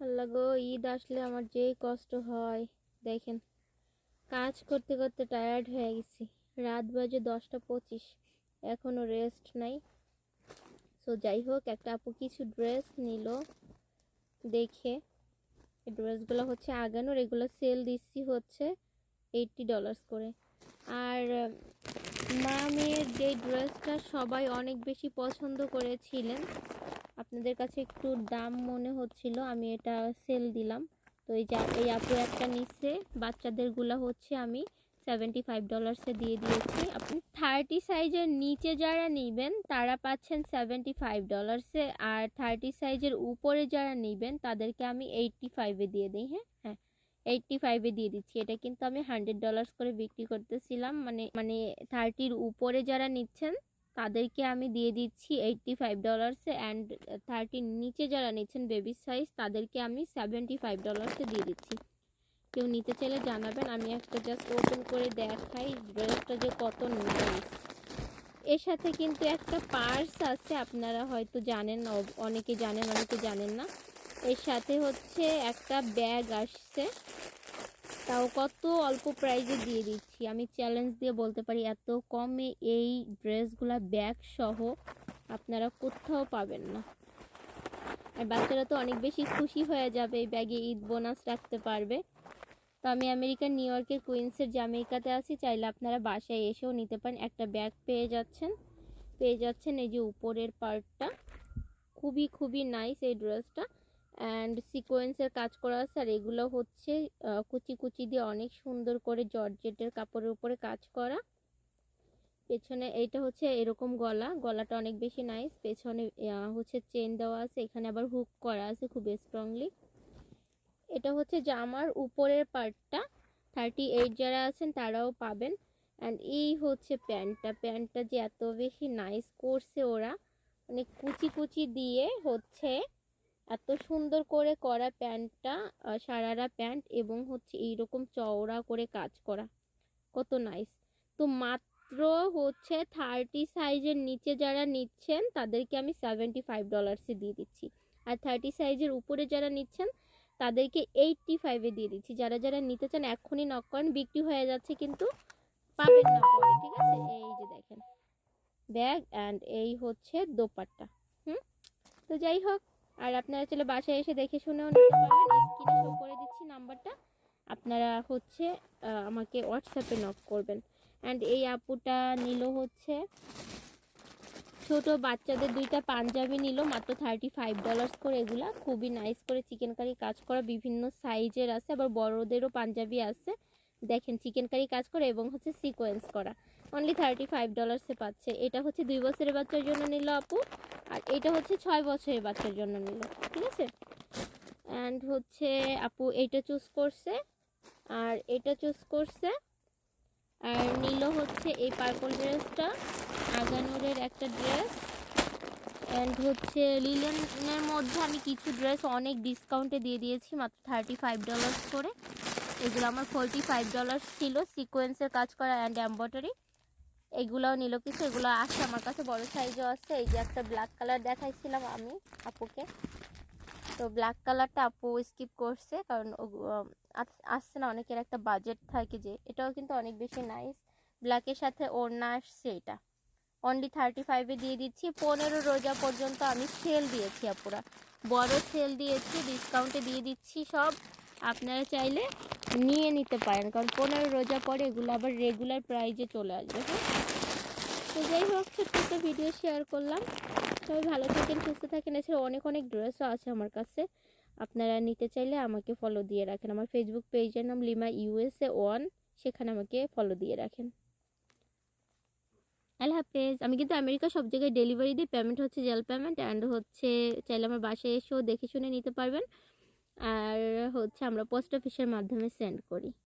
আল্লাহ গো, ঈদ আসলে আমার যেই কষ্ট হয়। দেখেন, কাজ করতে করতে টায়ার্ড হয়ে গেছি। রাত বাজে দশটা পঁচিশ এখনও রেস্ট নাই। সো যাই হোক, একটা আপু কিছু ড্রেস নিল, দেখে। এই ড্রেসগুলো হচ্ছে আগানোর, এগুলো সেল দিচ্ছি হচ্ছে এইটটি ডলার্স করে। আর মা মেয়ের যে ড্রেসটা সবাই অনেক বেশি পছন্দ করেছিলেন আপনাদের কাছে একটু দাম মনে হচ্ছিল, আমি এটা সেল দিলাম। তো এই যা, এই আপু একটা নিচ্ছে বাচ্চাদেরগুলো হচ্ছে আমি সেভেন্টি ফাইভ ডলার্সে দিয়ে দিয়েছি। আপনি থার্টি সাইজের নিচে যারা নেবেন, তারা পাচ্ছেন সেভেন্টি ফাইভ ডলার্সে আর থার্টি সাইজের উপরে যারা নেবেন, তাদেরকে আমি এইটটি ফাইভে দিয়ে দিই হ্যাঁ? হ্যাঁ এইটটি ফাইভে দিয়ে দিচ্ছি। এটা কিন্তু আমি হান্ড্রেড ডলার্স করে বিক্রি করতেছিলাম। মানে মানে থার্টির উপরে যারা নিচ্ছেন তাদেরকে আমি দিয়ে দিচ্ছি এইটটি ফাইভ ডলার্সে অ্যান্ড থার্টির নিচে যারা নিচ্ছেন বেবি সাইজ তাদেরকে আমি সেভেন্টি ফাইভ ডলার্সে দিয়ে দিচ্ছি। কেউ নিতে চাইলে জানাবেন, আমি একটা জাস্ট ওপেন করে দেখাই ড্রেসটা যে কত নাইস এর সাথে কিন্তু একটা পার্স আছে, আপনারা হয়তো জানেন অনেকে জানেন অনেকে জানেন না। এর সাথে হচ্ছে একটা ব্যাগ আসছে। তাও কত অল্প প্রাইজে দিয়ে দিচ্ছি। আমি চ্যালেঞ্জ দিয়ে বলতে পারি, এত কমে এই ড্রেসগুলা ব্যাগ সহ আপনারা কোথাও পাবেন না। আর বাচ্চারা তো অনেক বেশি খুশি হয়ে যাবে, এই ব্যাগে ঈদ বোনাস রাখতে পারবে। তো আমি আমেরিকার নিউ ইয়র্কের কুইন্সের জামেইকাতে আছি, চাইলে আপনারা বাসায় এসেও নিতে পারেন। একটা ব্যাগ পেয়ে যাচ্ছেন পেয়ে যাচ্ছেন এই যে উপরের পার্টটা খুবই খুবই নাইস এই ড্রেসটা অ্যান্ড সিকোয়েন্সের কাজ করা আছে আর এগুলো হচ্ছে কুচি কুচি দিয়ে অনেক সুন্দর করে জর্জেটের কাপড়ের উপরে কাজ করা। পেছনে এইটা হচ্ছে এরকম গলা, গলাটা অনেক বেশি নাইস পেছনে হচ্ছে চেন দেওয়া আছে, এখানে আবার হুক করা আছে খুব স্ট্রংলি এটা হচ্ছে জামার উপরের পার্টটা থার্টি এইট যারা আছেন তারাও পাবেন। অ্যান্ড এই হচ্ছে প্যান্টটা প্যান্টটা যে এত বেশি নাইস করছে ওরা মানে কুচি কুচি দিয়ে হচ্ছে এত সুন্দর করে করা প্যান্টটা সারারা প্যান্ট এবং হচ্ছে এইরকম চওড়া করে কাজ করা। কত নাইস তো মাত্র হচ্ছে থার্টি সাইজের নিচে যারা নিচ্ছেন, তাদেরকে আমি সেভেন্টি ফাইভ ডলার্সে দিয়ে দিচ্ছি। আর থার্টি সাইজের উপরে যারা নিচ্ছেন, তাদেরকে এইটটি ফাইভে দিয়ে দিচ্ছি। যারা যারা নিতে চান এখনই নক করেন বিক্রি হয়ে যাচ্ছে কিন্তু পাবেন না পরে, ঠিক আছে? এই যে দেখেন, ব্যাগ অ্যান্ড এই হচ্ছে দোপাট্টা। হুম? তো যাই হোক আর আপনারা চলে বাসায় এসে দেখে শুনেও নিতে পারবেন। স্ক্রিনে শো করে দিচ্ছি নাম্বারটা। আপনারা হচ্ছে আমাকে হোয়াটসঅ্যাপে নক করবেন। অ্যান্ড এই আপুটা নিল হচ্ছে, ছোট বাচ্চাদের দুইটা পাঞ্জাবি নিল, মাত্র থার্টি ফাইভ ডলার্স করে এগুলা। খুবই নাইস করে চিকেন কারি কাজ করা, বিভিন্ন সাইজের আছে, আবার বড়দেরও পাঞ্জাবি আছে। দেখেন চিকেন কারি কাজ করে এবং হচ্ছে সিকোয়েন্স করা। অনলি থার্টি ফাইভ ডলার্সে পাচ্ছে। এটা হচ্ছে দুই বছরের বাচ্চার জন্য নিল আপু। আর এটা হচ্ছে ছয় বছরের বাচ্চার জন্য নিল, ঠিক আছে? অ্যান্ড হচ্ছে আপু এইটা চুজ করছে, আর এটা চুজ করছে, আর নিল হচ্ছে এই পার্পল ড্রেসটা আগানুরের একটা ড্রেস অ্যান্ড হচ্ছে লিলেনের মধ্যে আমি কিছু ড্রেস অনেক ডিসকাউন্টে দিয়ে দিয়েছি, মাত্র থার্টি ফাইভ ডলার্স করে। এগুলো আমার ফোরটি ফাইভ ডলার্স ছিল সিকোয়েন্সের কাজ করা অ্যান্ড এম্বয়ডারি এগুলোও নিল কিছু, এগুলো আছে, আমার কাছে বড় সাইজও আছে। এই যে একটা ব্ল্যাক কালার দেখাইছিলাম আমি আপুকে। তো ব্ল্যাক কালারটা আপু স্কিপ করছে, কারণ আসছে না, অনেকের একটা বাজেট থাকে যে, এটাও কিন্তু অনেক বেশি নাইস ব্ল্যাকের সাথে ওড়না আসছে এটা। অনলি থার্টি ফাইভে দিয়ে দিচ্ছি, পনেরো রোজা পর্যন্ত আমি সেল দিয়েছি আপুরা। বড় সেল দিয়েছি ডিসকাউন্টে দিয়ে দিচ্ছি সব। আপনারা চাইলে নিয়ে নিতে পারেন, কারণ পনেরো রোজা পরে এগুলো আবার রেগুলার প্রাইজে চলে আসবে। হ্যাঁ তো যাই হোক, ছোট্ট একটা ভিডিও শেয়ার করলাম। সবাই ভালো থাকেন, সুস্থ থাকেন। এছাড়া অনেক অনেক ড্রেসও আছে আমার কাছে। আপনারা নিতে চাইলে আমাকে ফলো দিয়ে রাখেন। আমার ফেসবুক পেজের নাম লিমা ইউএসএ ওয়ান সেখানে আমাকে ফলো দিয়ে রাখেন। আল্লাহ হাফেজ। আমি কিন্তু আমেরিকা সব জায়গায় ডেলিভারি দিই। পেমেন্ট হচ্ছে জেল পেমেন্ট অ্যান্ড হচ্ছে চাইলে আমার বাসায় এসেও দেখে শুনে নিতে পারবেন। আর হচ্ছে আমরা পোস্ট অফিসের মাধ্যমে সেন্ড করি।